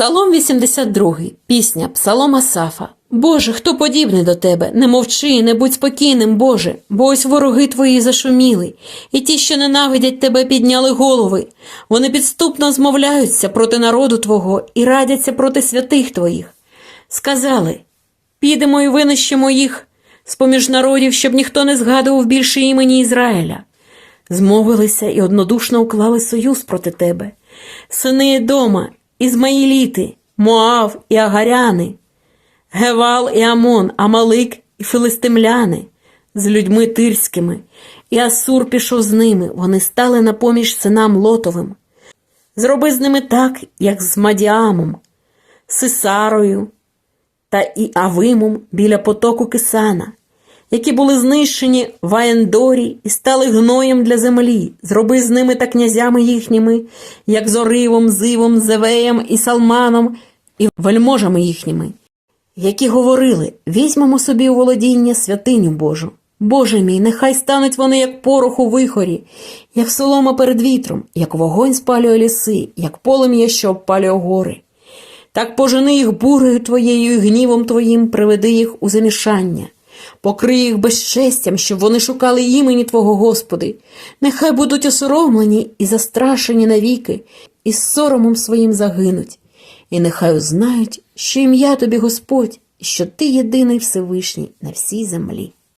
Псалом 82, пісня Псалом Асафа. Боже, хто подібний до тебе? Не мовчи, не будь спокійним, Боже, бо ось вороги твої зашуміли, і ті, що ненавидять тебе, підняли голови. Вони підступно змовляються проти народу Твого і радяться проти святих Твоїх. Сказали підемо і винищимо їх з поміж народів, щоб ніхто не згадував більше імені Ізраїля. Змовилися і однодушно уклали союз проти тебе. Сини Едома, Ізмаїліти, Моав і Агаряни, Гевал і Амон, Амалик і Филистимляни з людьми тирськими, і Асур пішов з ними, вони стали на поміж синам Лотовим. Зроби з ними так, як з Мадіамом, Сисарою та і Авимом біля потоку Кисана, які були знищені в Аендорі і стали гноєм для землі. Зроби з ними та князями їхніми, як з Оривом, Зивом, Зевеєм і Салманом, і вельможами їхніми, які говорили: візьмемо собі у володіння святиню Божу. Боже мій, нехай стануть вони, як порох у вихорі, як солома перед вітром, як вогонь спалює ліси, як полум'я, що обпалює гори. Так пожени їх бурею твоєю і гнівом твоїм приведи їх у замішання. Покрий їх безчестям, щоб вони шукали імені Твого Господи. Нехай будуть осоромлені і застрашені навіки, і з соромом своїм загинуть. І нехай узнають, що ім'я тобі Господь, і що ти єдиний Всевишній на всій землі.